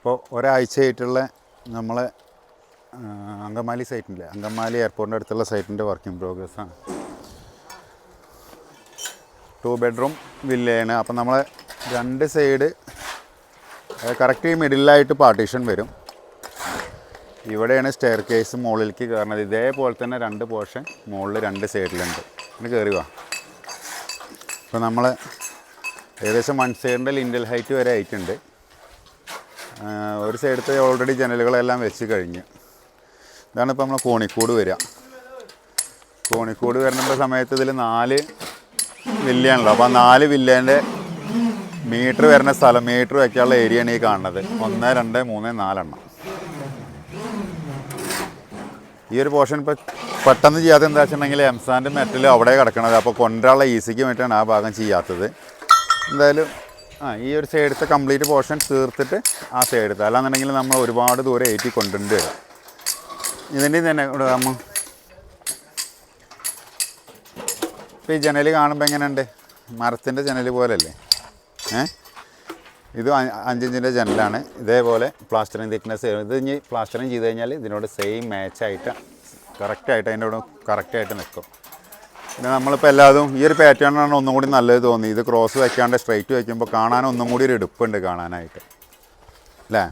അപ്പോൾ ഒരാഴ്ചയായിട്ടുള്ള നമ്മളെ അങ്കമാലി സൈറ്റിന്റെ അങ്കമാലി എയർപോർട്ടിന്റെ അടുത്തുള്ള സൈറ്റിന്റെ വർക്കിംഗ് പ്രോഗ്രസ്സാണ്. ടു ബെഡ്റൂം വില്ലയാണ് അപ്പം നമ്മൾ രണ്ട് സൈഡ് കറക്റ്റ് മിഡിലായിട്ട് പാർട്ടീഷൻ വരും. ഇവിടെയാണ് സ്റ്റെയർ കേസ് മുകളിലേക്ക് കയറുന്നത് ഇതേപോലെ തന്നെ രണ്ട് പോർഷൻ മുകളിൽ രണ്ട് സൈഡിലുണ്ട്. അങ്ങനെ കയറി വാ. അപ്പോൾ നമ്മൾ ഏകദേശം വൺ സൈഡിന്റെ ലിൻഡൽ ഹൈറ്റ് വരെ ആയിട്ടുണ്ട്. ഒരു സൈഡത്തെ ഓൾറെഡി ജനലുകളെല്ലാം വെച്ച് കഴിഞ്ഞ്. ഇതാണ് ഇപ്പോൾ നമ്മൾ കോണിക്കോട് വരിക. കോണിക്കോട് വരുന്ന സമയത്ത് ഇതിൽ നാല് വില്ലയാണല്ലോ അപ്പോൾ നാല് വില്ലേന്റെ മീറ്റർ വരുന്ന സ്ഥലം മീറ്റർ വയ്ക്കാനുള്ള ഏരിയയാണ് ഈ കാണുന്നത്. ഒന്ന് രണ്ട് മൂന്ന് നാലെണ്ണം. ഈ ഒരു പോർഷൻ ഇപ്പോൾ പെട്ടെന്ന് ചെയ്യാത്ത എന്താ വെച്ചിട്ടുണ്ടെങ്കിൽ എംസാന്റെ മെറ്റൽ അവിടെ കിടക്കണത്. അപ്പോൾ കൊണ്ടുവരാനുള്ള ഈസിക്ക് വേണ്ടിയിട്ടാണ് ആ ഭാഗം ചെയ്യാത്തത്. എന്തായാലും ആ ഈ ഒരു സൈഡത്തെ കംപ്ലീറ്റ് പോർഷൻ തീർത്തിട്ട് ആ സൈഡത്തെ അല്ലാന്നുണ്ടെങ്കിൽ നമ്മൾ ഒരുപാട് ദൂരം ഏറ്റി കൊണ്ടുണ്ട് ഇതിന്റെ തന്നെ നമ്മൾ ഇപ്പോൾ ഈ ജനൽ കാണുമ്പോൾ എങ്ങനെയുണ്ട്? മരത്തിന്റെ ജനൽ പോലല്ലേ ഏ? ഇത് അഞ്ചിഞ്ചിന്റെ ജനലാണ്. ഇതേപോലെ പ്ലാസ്റ്ററിങ് തിക്നെസ് ഇത് ഇനി പ്ലാസ്റ്ററിങ് ചെയ്ത് കഴിഞ്ഞാൽ ഇതിനോട് സെയിം മാച്ചായിട്ട് കറക്റ്റായിട്ട് അതിന്റെ കൂടെ കറക്റ്റായിട്ട് നിൽക്കും പിന്നെ നമ്മളിപ്പോൾ എല്ലാതും ഈ ഒരു പാറ്റേണാണ് ഒന്നും കൂടി നല്ലത് തോന്നി. ഇത് ക്രോസ് വയ്ക്കാണ്ട് സ്ട്രൈറ്റ് വയ്ക്കുമ്പോൾ കാണാൻ ഒന്നും കൂടി ഒരു എടുപ്പുണ്ട് കാണാനായിട്ട്. അല്ലേ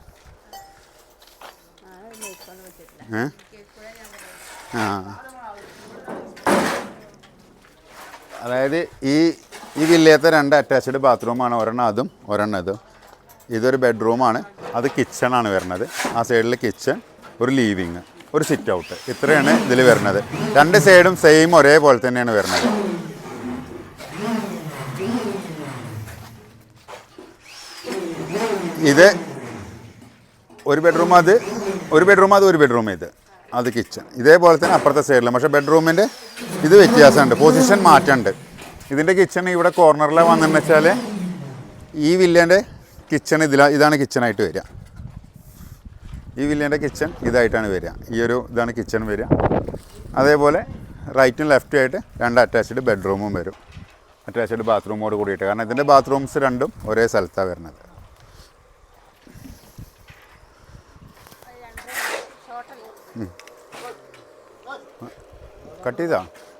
ആ. അതായത് ഈ ഈ വില്ലയത്തെ രണ്ട് അറ്റാച്ച്ഡ് ബാത്റൂമാണ് ഒരെണ്ണം അതും ഒരെണ്ണം ഇതും. ഇതൊരു ബെഡ്റൂമാണ് അത് കിച്ചണാണ് വരുന്നത്. ആ സൈഡിൽ കിച്ചൺ ഒരു ലീവിങ് ഒരു സിറ്റ് ഔട്ട് ഇത്രയാണ് ഇതിൽ വരുന്നത്. രണ്ട് സൈഡും സെയിം ഒരേപോലെ തന്നെയാണ് വരുന്നത്. ഇത് ഒരു ബെഡ്റൂം അത് ഒരു ബെഡ്റൂം അത് ഒരു ബെഡ്റൂം ഇത്. അത് കിച്ചൺ ഇതേപോലെ തന്നെ അപ്പുറത്തെ സൈഡിലും പക്ഷേ ബെഡ്റൂമിന്റെ ഇത് വ്യത്യാസമുണ്ട്. പൊസിഷൻ മാറ്റമുണ്ട്. ഇതിന്റെ കിച്ചൺ ഇവിടെ കോർണറിൽ വന്നെന്ന് വെച്ചാൽ ഈ വില്ലേന്റെ കിച്ചൺ ഇതിലാണ് ഇതാണ് കിച്ചണായിട്ട് വരിക. ഈ വില്ലേന്റെ കിച്ചൺ ഇതായിട്ടാണ് വരിക. ഈ ഒരു ഇതാണ് കിച്ചൺ വരിക. അതേപോലെ റൈറ്റും ലെഫ്റ്റും ആയിട്ട് രണ്ട് അറ്റാച്ച്ഡ് ബെഡ്റൂമും വരും. അറ്റാച്ച്ഡ് ബാത്റൂമോട് കൂടിയിട്ട്. കാരണം ഇതിന്റെ ബാത്റൂംസ് രണ്ടും ഒരേ സ്ഥലത്താണ് വരുന്നത്. കട്ട് ചെയ്താ?